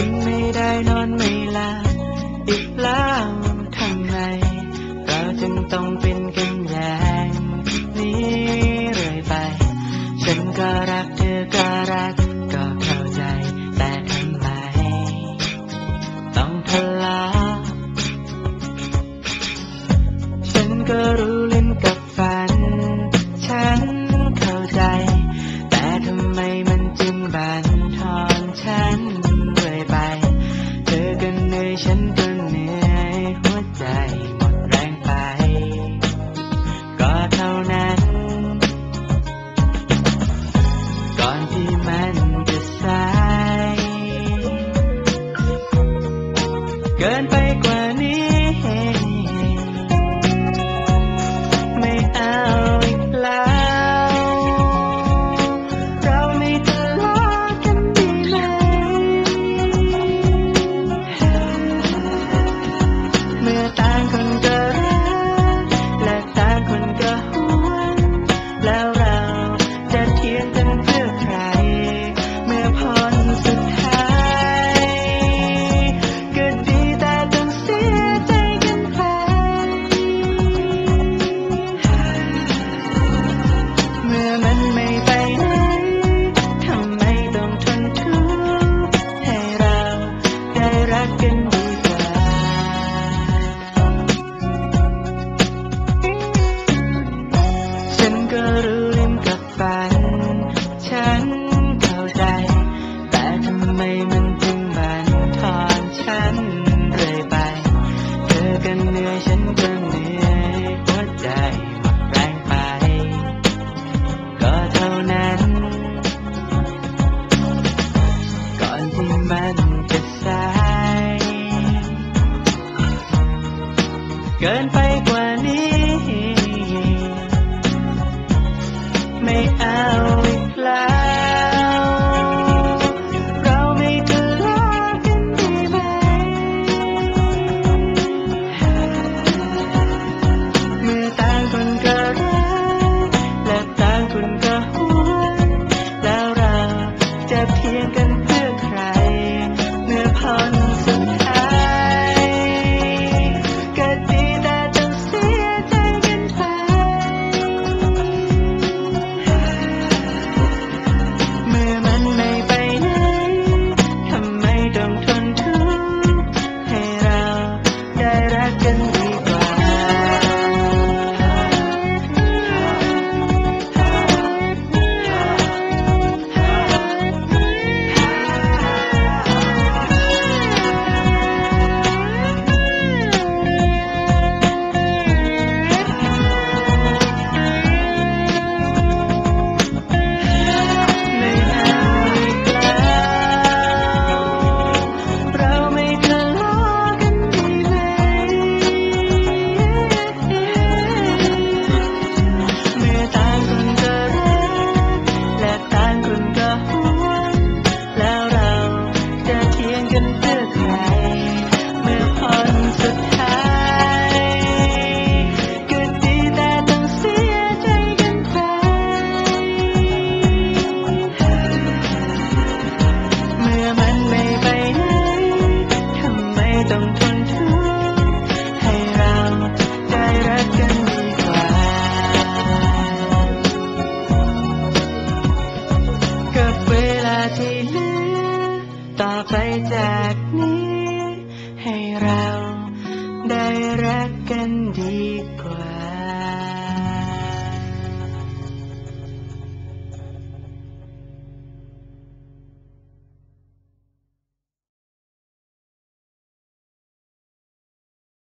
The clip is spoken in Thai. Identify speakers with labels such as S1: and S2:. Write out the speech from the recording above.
S1: กินไม่ได้นอนไม่หลับอีกแล้ว ฉันก็เหนื่อยหัวใจหมดแรงไป ก็เท่านั้น ก่อนที่มันจะสาย เกินไปกว่านี้ ไม่เอา ก็รู้ลืมกับฝัน ฉันเข้าใจ แต่ทำไมมันจึงบันทอนฉันเลยไป เธอกันเหนื่อยฉันก็เหนื่อยหัวใจหมดแรงไป ก็เท่านั้น ก่อนที่มันจะสายเกินไปกว่านี้ now. รักกันดีกว่า